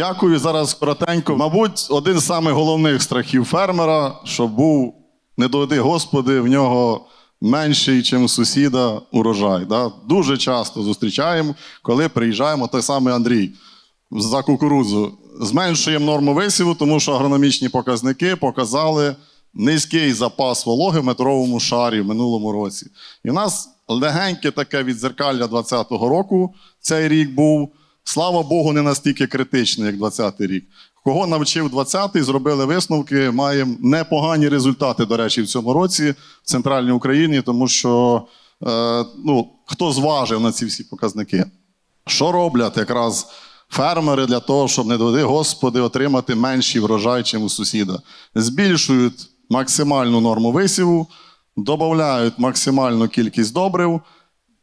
Дякую зараз коротенько. Мабуть, один з самих головних страхів фермера, щоб був, не доведи Господи, в нього менший, ніж сусіда, урожай. Да? Дуже часто зустрічаємо, коли приїжджаємо, той самий Андрій за кукурудзу. Зменшуємо норму висіву, тому що агрономічні показники показали низький запас вологи в метровому шарі в минулому році. І в нас легеньке таке відзеркалля 2020 року цей рік був. Слава Богу, не настільки критичний, як 20-й рік. Кого навчив 20-й, зробили висновки, маємо непогані результати, до речі, в цьому році в центральній Україні, тому що е, ну, хто зважив на ці всі показники? Що роблять якраз фермери для того, щоб не доведи, Господи, отримати менший врожай, ніж у сусіда? Збільшують максимальну норму висіву, додають максимальну кількість добрив.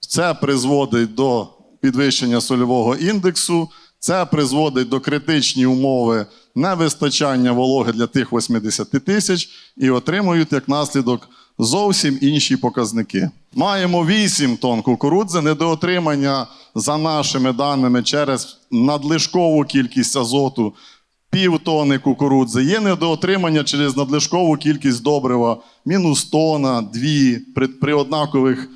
Це призводить до підвищення сольового індексу, це призводить до критичні умови невистачання вологи для тих 80 тисяч і отримують як наслідок зовсім інші показники. Маємо 8 тонн кукурудзи, недоотримання за нашими даними через надлишкову кількість азоту пів тони кукурудзи. Є недоотримання через надлишкову кількість добрива, мінус тона, дві при, при однакових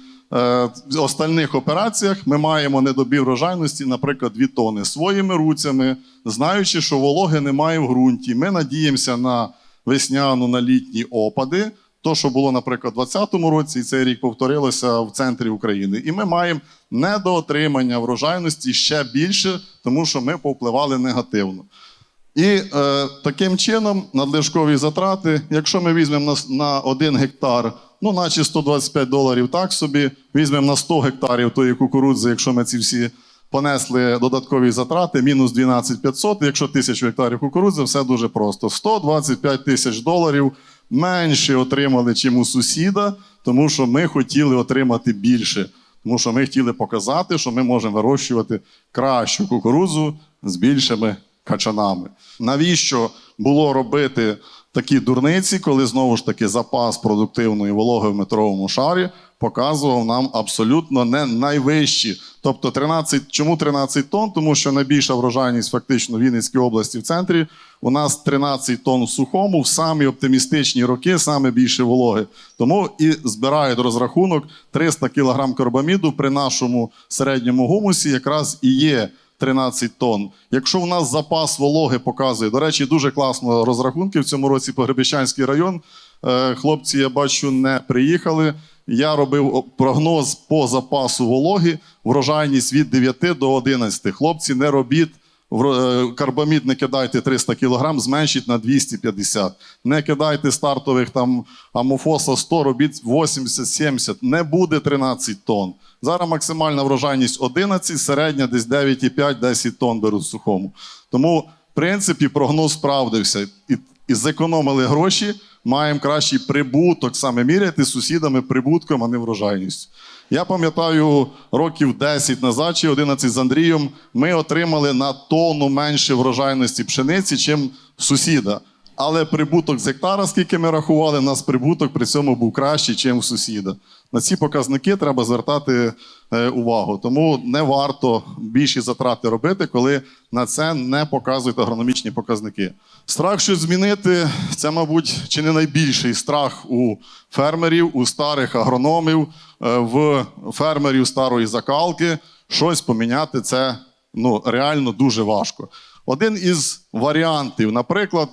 остальних операціях ми маємо недобір врожайності, наприклад, 2 тони своїми руцями, знаючи, що вологи немає в ґрунті. Ми надіємося на весняну, на літні опади. То, що було, наприклад, у 2020 році, і цей рік повторилося в центрі України. І ми маємо недоотримання врожайності ще більше, тому що ми повпливали негативно. І е, таким чином надлишкові затрати, якщо ми візьмемо на, на 1 гектар, ну, наче 125 доларів так собі, візьмемо на 100 гектарів тої кукурудзи, якщо ми ці всі понесли додаткові затрати, мінус 12 500, якщо 1000 гектарів кукурудзи, все дуже просто. 125 тисяч доларів менше отримали, чим у сусіда, тому що ми хотіли отримати більше. Тому що ми хотіли показати, що ми можемо вирощувати кращу кукурудзу з більшими качанами. Навіщо було робити такі дурниці, коли знову ж таки запас продуктивної вологи в метровому шарі показував нам абсолютно не найвищі. Тобто 13, чому 13 тонн? Тому що найбільша врожайність фактично в Вінницькій області в центрі. У нас 13 тонн в сухому, в самі оптимістичні роки, саме більше вологи. Тому і збирають розрахунок 300 кг карбаміду при нашому середньому гумусі, якраз і є 13 тонн. Якщо в нас запас вологи показує, до речі, дуже класно розрахунки в цьому році по Гребіщанський район. Е, Хлопці, я бачу, не приїхали. Я робив прогноз по запасу вологи, врожайність від 9 до 11. Хлопці, не робіть. Е, Карбамід не кидайте 300 кг, зменшіть на 250. Не кидайте стартових там амофоса 100, робіть 80-70. Не буде 13 тонн. Зараз максимальна врожайність 11, середня десь 9,5-10 тонн беруть в сухому. Тому, в принципі, прогноз справдився. І, і зекономили гроші, маємо кращий прибуток, саме міряти з сусідами прибутком, а не врожайністю. Я пам'ятаю, років 10 назад чи 11 з Андрієм ми отримали на тонну менше врожайності пшениці, чим сусіда. Але прибуток з гектара, скільки ми рахували, у нас прибуток при цьому був кращий, ніж у сусіда. На ці показники треба звертати е, увагу. Тому не варто більші затрати робити, коли на це не показують агрономічні показники. Страх щось змінити це, мабуть, чи не найбільший страх у фермерів, у старих агрономів, е, в фермерів старої закалки. Щось поміняти це ну, реально дуже важко. Один із варіантів, наприклад,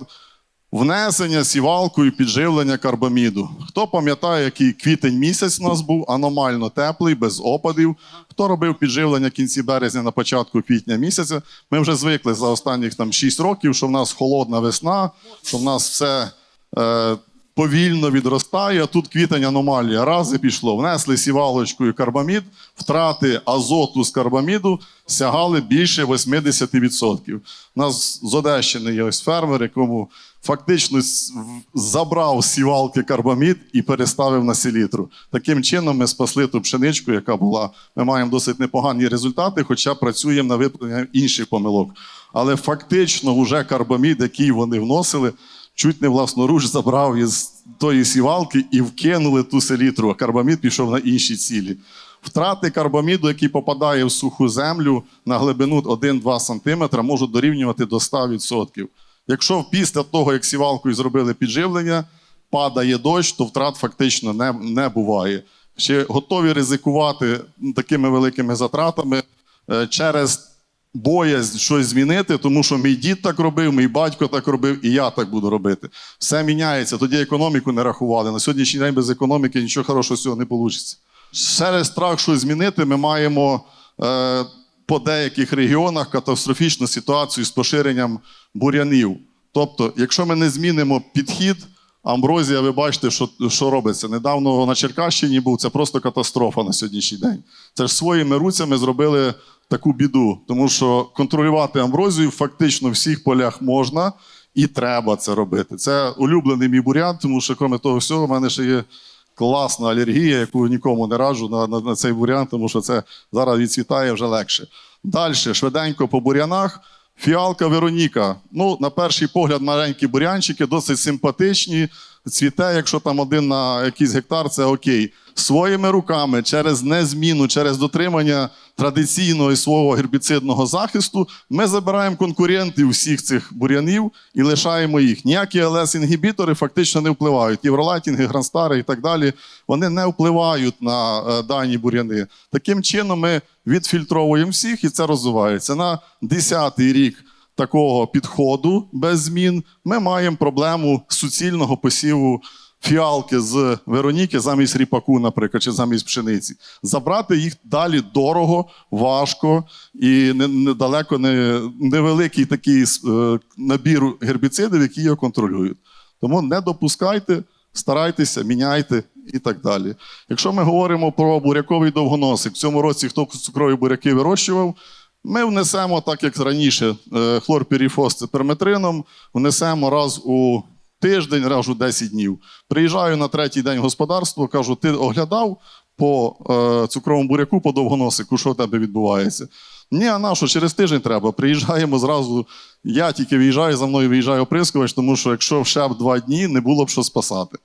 внесення сівалкою підживлення карбаміду. Хто пам'ятає, який квітень місяць у нас був аномально теплий, без опадів. Хто робив підживлення в кінці березня на початку квітня місяця? Ми вже звикли за останніх там 6 років, що в нас холодна весна, що в нас все. Е, Повільно відростає, а тут квітень аномалія. Раз і пішло. Внесли сівалочкою карбамід, втрати азоту з карбаміду сягали більше 80%. У нас з Одещини є ось фермер, якому фактично забрав сівалки карбамід і переставив на селітру. Таким чином ми спасли ту пшеничку, яка була. Ми маємо досить непогані результати, хоча працюємо на виправлення інших помилок. Але фактично вже карбамід, який вони вносили, чуть не власноруч забрав із тої сівалки і вкинули ту селітру, а карбамід пішов на інші цілі. Втрати карбаміду, який попадає в суху землю на глибину 1-2 см, можуть дорівнювати до 100%. Якщо після того, як сівалкою зробили підживлення, падає дощ, то втрат фактично не, не буває. Ще готові ризикувати такими великими затратами е, через боязнь щось змінити, тому що мій дід так робив, мій батько так робив, і я так буду робити. Все міняється. Тоді економіку не рахували. На сьогоднішній день без економіки нічого хорошого з цього не вийде. Через страх щось змінити, ми маємо е, по деяких регіонах катастрофічну ситуацію з поширенням бур'янів. Тобто, якщо ми не змінимо підхід, амброзія, ви бачите, що, що робиться. Недавно на Черкащині був це просто катастрофа на сьогоднішній день. Це ж своїми руцями зробили таку біду, тому що контролювати амброзію фактично в всіх полях можна і треба це робити. Це улюблений мій бурян, тому що, крім того всього, в мене ще є класна алергія, яку нікому не раджу на, на, на цей бурян, тому що це зараз відцвітає вже легше. Далі, швиденько по бурянах. Фіалка Вероніка. Ну, на перший погляд, маленькі бурянчики, досить симпатичні. Цвіте, якщо там один на якийсь гектар, це окей. Своїми руками, через незміну, через дотримання традиційного і свого гербіцидного захисту, ми забираємо конкурентів всіх цих бурянів і лишаємо їх. Ніякі ЛС-інгібітори фактично не впливають. Євролайтінги, гранстари і так далі. Вони не впливають на е, дані буряни. Таким чином, ми відфільтровуємо всіх, і це розвивається. На 10-й рік такого підходу без змін ми маємо проблему суцільного посіву фіалки з Вероніки замість ріпаку, наприклад, чи замість пшениці. Забрати їх далі дорого, важко і не- недалеко не, невеликий такий е, набір гербіцидів, які його контролюють. Тому не допускайте, старайтеся, міняйте і так далі. Якщо ми говоримо про буряковий довгоносик, в цьому році хто цукрові буряки вирощував, ми внесемо, так як раніше, е, хлорпіріфос з перметрином, внесемо раз у тиждень, раз у 10 днів. Приїжджаю на третій день в господарство, кажу: ти оглядав по е, цукровому буряку, по довгоносику, що в тебе відбувається? Ні, а на що, через тиждень треба. Приїжджаємо зразу. Я тільки виїжджаю, за мною виїжджає оприскувач, тому що якщо ще б два дні, не було б що спасати.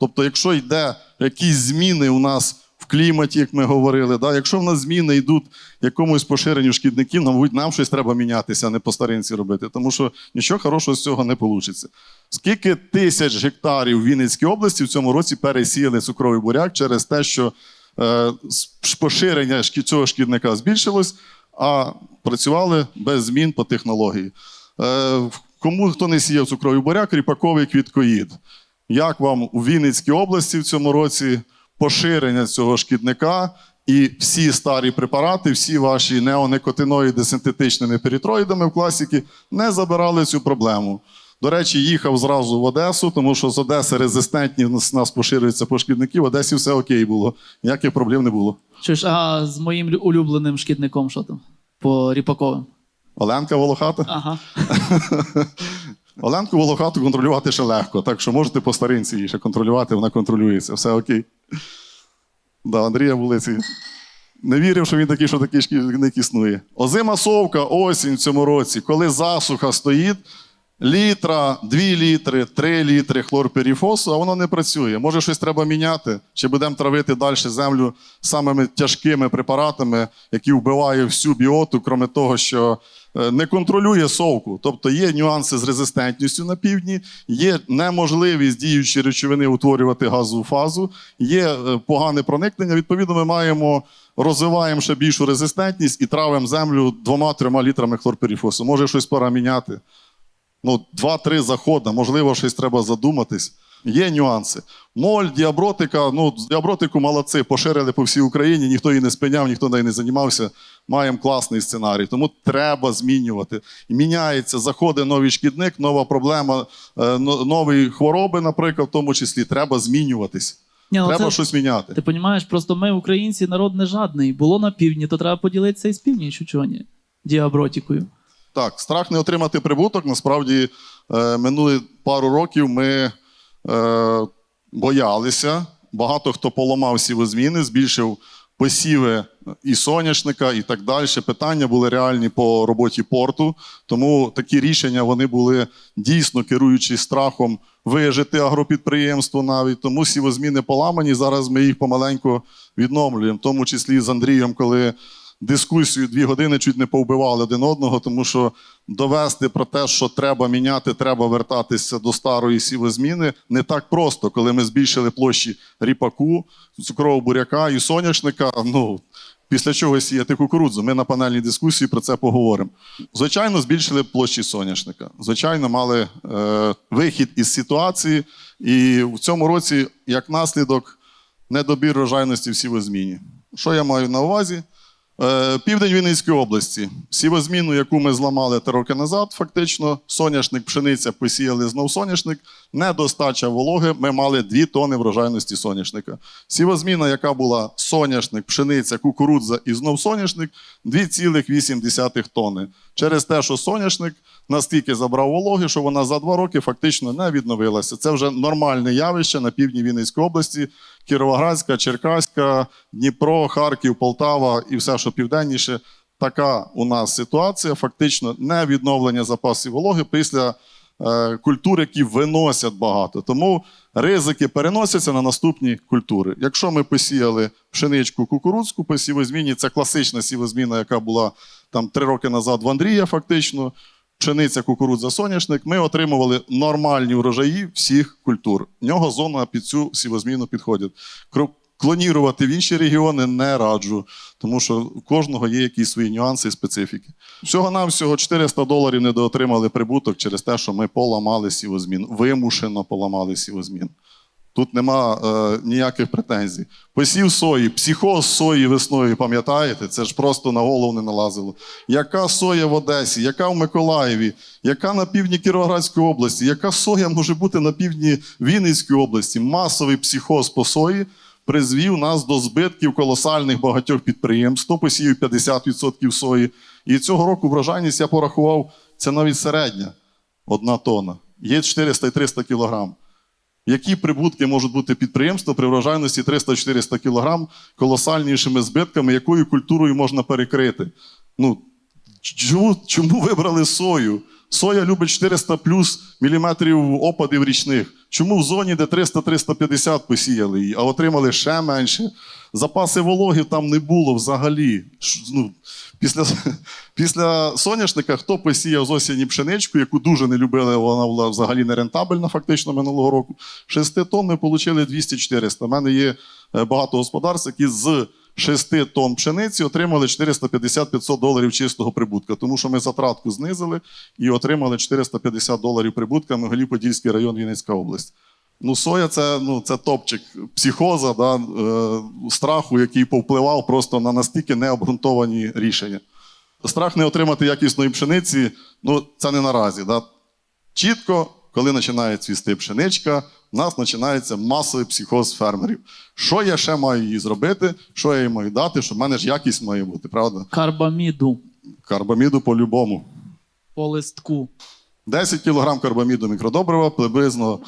Тобто, якщо йде якісь зміни у нас кліматі, як ми говорили, да, якщо в нас зміни йдуть якомусь поширенню шкідників, мабуть, нам щось треба мінятися, а не по старинці робити, тому що нічого хорошого з цього не вийде. Скільки тисяч гектарів в Вінницькій області в цьому році пересіяли цукровий буряк через те, що е, поширення цього шкідника збільшилось, а працювали без змін по технології. Е, кому хто не сіяв цукровий буряк, ріпаковий квіткоїд. Як вам у Вінницькій області в цьому році поширення цього шкідника і всі старі препарати, всі ваші неонекотиноїди з синтетичними перітроїдами в класіки не забирали цю проблему. До речі, їхав зразу в Одесу, тому що з Одеси резистентні в нас, поширюються по шкідники. В Одесі все окей було, ніяких проблем не було. Що ж, а з моїм улюбленим шкідником що там? По ріпаковим. Оленка Волохата. Ага. Оленку Волохату контролювати ще легко, так що можете по старинці її ще контролювати, вона контролюється, все окей. Да, Андрія Вулиці. Не вірив, що він такий, що такий шкільник існує. Озима совка, осінь в цьому році, коли засуха стоїть, літра, 2 літри, 3 літри хлорперіфосу, а воно не працює. Може, щось треба міняти? Чи будемо травити далі землю самими тяжкими препаратами, які вбивають всю біоту, крім того, що е, не контролює совку. Тобто є нюанси з резистентністю на півдні, є неможливість діючі речовини утворювати газову фазу, є е, погане проникнення. Відповідно, ми маємо розвиваємо ще більшу резистентність і травимо землю двома-трьома літрами хлорперіфосу. Може, щось пора міняти. Ну, два-три заходи, можливо, щось треба задуматись. Є нюанси. Моль, діабротика, ну, діабротику молодці, поширили по всій Україні, ніхто її не спиняв, ніхто нею не займався. Маємо класний сценарій. Тому треба змінювати. І міняється, заходить новий шкідник, нова проблема, е, нові хвороби, наприклад, в тому числі. Треба змінюватись. Ні, ну треба це- щось міняти. Ти розумієш, просто ми, українці, народ не жадний. Було на півдні, то треба поділитися із північю, чого ні? Діабротікою. Так, страх не отримати прибуток. Насправді, е, минулі пару років ми е, боялися. Багато хто поламав сівозміни, збільшив посіви і соняшника, і так далі. Питання були реальні по роботі порту. Тому такі рішення вони були дійсно керуючись страхом вижити агропідприємство навіть. Тому сівозміни поламані. Зараз ми їх помаленьку відновлюємо, в тому числі з Андрієм, коли дискусію дві години чуть не повбивали один одного, тому що довести про те, що треба міняти, треба вертатися до старої сівозміни, не так просто, коли ми збільшили площі ріпаку, цукрового буряка і соняшника. Ну після чого сіяти кукурудзу. Ми на панельній дискусії про це поговоримо. Звичайно, збільшили площі соняшника. Звичайно, мали е, вихід із ситуації, і в цьому році, як наслідок, недобір рожайності в сівозміні. Що я маю на увазі? Е, Південь Вінницької області. Сівозміну, яку ми зламали три роки назад, фактично, соняшник, пшениця посіяли знов соняшник, недостача вологи. Ми мали 2 тони врожайності соняшника. Сівозміна, яка була соняшник, пшениця, кукурудза і знов соняшник 2,8 тонни. Через те, що соняшник настільки забрав вологи, що вона за два роки фактично не відновилася. Це вже нормальне явище на півдні Вінницької області, Кіровоградська, Черкаська, Дніпро, Харків, Полтава і все, що південніше. Така у нас ситуація. Фактично не відновлення запасів вологи після е, культур, які виносять багато. Тому ризики переносяться на наступні культури. Якщо ми посіяли пшеничку кукурудзку по сівозміні, це класична сівозміна, яка була там три роки назад в Андрія, фактично. Пшениця, кукурудза, соняшник, ми отримували нормальні врожаї всіх культур. В нього зона під цю сівозміну підходить. Клонірувати в інші регіони не раджу, тому що у кожного є якісь свої нюанси і специфіки. Всього нам всього 400 доларів недоотримали прибуток через те, що ми поламали сівозмін, вимушено поламали сівозмін. Тут нема е, ніяких претензій. Посів сої, психоз сої весною, пам'ятаєте? Це ж просто на голову не налазило. Яка соя в Одесі, яка в Миколаєві, яка на півдні Кіровоградської області, яка соя може бути на півдні Вінницької області? Масовий психоз по сої призвів нас до збитків колосальних багатьох підприємств. Хто посіяв 50% сої. І цього року врожайність я порахував, це навіть середня одна тонна. Є 400 і 300 кілограм. Які прибутки можуть бути підприємства при врожайності 300-400 кг колосальнішими збитками, якою культурою можна перекрити? Ну, чому, чому вибрали сою? Соя любить 400 плюс міліметрів опадів річних. Чому в зоні, де 300-350 посіяли її, а отримали ще менше? Запаси вологи там не було взагалі. Ну, після, після соняшника хто посіяв з осені пшеничку, яку дуже не любили, вона була взагалі не рентабельна фактично минулого року. 6 тонн ми отримали 200-400. У мене є е, багато господарств, які з 6 тонн пшениці отримали 450-500 доларів чистого прибутка, тому що ми затратку знизили і отримали 450 доларів прибутка Могилів-Подільський район Вінницька область. Ну, соя це, ну, це топчик психоза, да, е, страху, який повпливав просто на настільки необґрунтовані рішення. Страх не отримати якісної пшениці, ну, це не наразі. Да. Чітко, коли починає цвісти пшеничка, у нас починається масовий психоз фермерів. Що я ще маю їй зробити, що я їй маю дати, що в мене ж якість має бути, правда? Карбаміду Карбаміду по-любому. по листку. 10 кг карбаміду мікродобрива, приблизно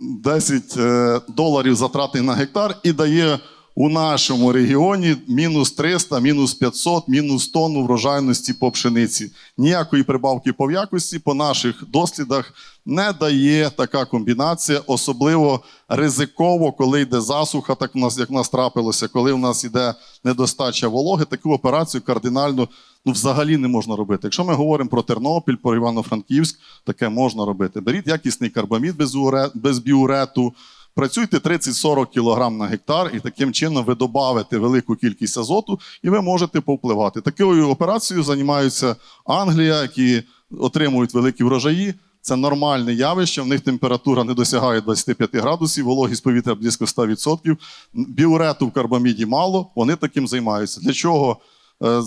10 е, доларів затрати на гектар і дає у нашому регіоні мінус 300, мінус 500, мінус тонну врожайності по пшениці. Ніякої прибавки по якості по наших дослідах не дає така комбінація, особливо ризиково, коли йде засуха, так в нас як в нас трапилося, коли в нас йде недостача вологи, таку операцію кардинально ну, взагалі не можна робити. Якщо ми говоримо про Тернопіль, про Івано-Франківськ, таке можна робити. Беріть якісний карбамід без, уре- без біурету, працюйте 30-40 кг на гектар, і таким чином ви додавите велику кількість азоту, і ви можете повпливати. Такою операцією займаються Англія, які отримують великі врожаї. Це нормальне явище, в них температура не досягає 25 градусів, вологість повітря близько 100%. Біурету в карбаміді мало, вони таким займаються. Для чого е,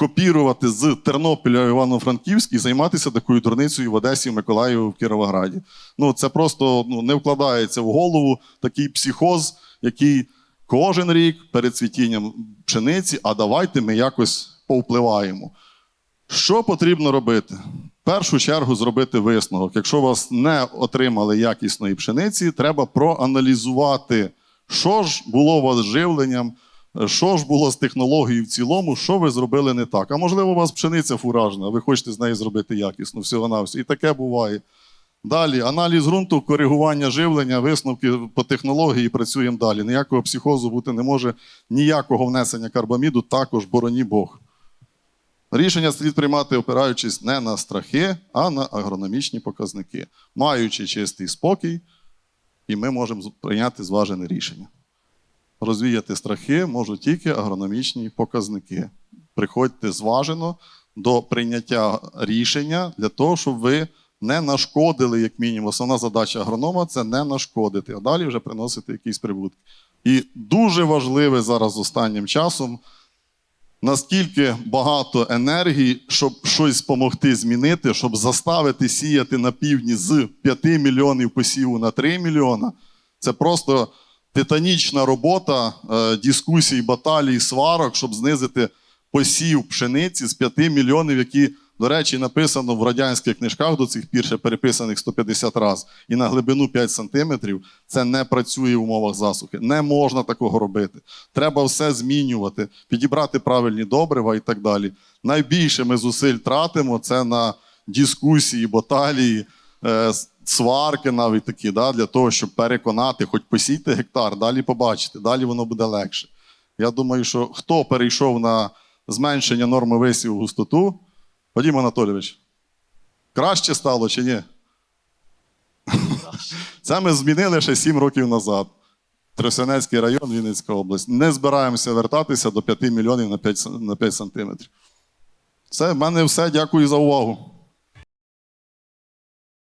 копірувати з Тернополя Івано-Франківськ і займатися такою дурницею в Одесі, в Миколаєві, в Кіровограді? Ну, це просто ну, не вкладається в голову такий психоз, який кожен рік перед цвітінням пшениці, а давайте ми якось повпливаємо. Що потрібно робити? В першу чергу зробити висновок. Якщо вас не отримали якісної пшениці, треба проаналізувати, що ж було у вас живленням, що ж було з технологією в цілому, що ви зробили не так. А можливо, у вас пшениця фуражна, ви хочете з неї зробити якісно, всього на. І таке буває. Далі, аналіз ґрунту, коригування живлення, висновки по технології, працюємо далі. Ніякого психозу бути не може, ніякого внесення карбаміду, також бороні Бог. Рішення слід приймати, опираючись не на страхи, а на агрономічні показники, маючи чистий спокій, і ми можемо прийняти зважене рішення. Розвіяти страхи можуть тільки агрономічні показники. Приходьте зважено до прийняття рішення для того, щоб ви не нашкодили, як мінімум. Основна задача агронома це не нашкодити, а далі вже приносити якісь прибутки. І дуже важливе зараз останнім часом наскільки багато енергії, щоб щось допомогти змінити, щоб заставити сіяти на півдні з 5 мільйонів посіву на 3 мільйона. Це просто титанічна робота е, дискусій, баталій, сварок, щоб знизити посів пшениці з 5 мільйонів, які, до речі, написано в радянських книжках до цих пір ще переписаних 150 разів, і на глибину 5 сантиметрів. Це не працює в умовах засухи. Не можна такого робити. Треба все змінювати, підібрати правильні добрива і так далі. Найбільше ми зусиль тратимо це на дискусії, баталії, е, сварки навіть такі, да, для того, щоб переконати, хоч посійте гектар, далі побачите, далі воно буде легше. Я думаю, що хто перейшов на зменшення норми висіву густоту, Вадим Анатолійович, краще стало чи ні? Це ми змінили ще 7 років назад. Тросянецький район, Вінницька область. Не збираємося вертатися до 5 мільйонів на 5, с- на 5 сантиметрів. Це в мене все. Дякую за увагу.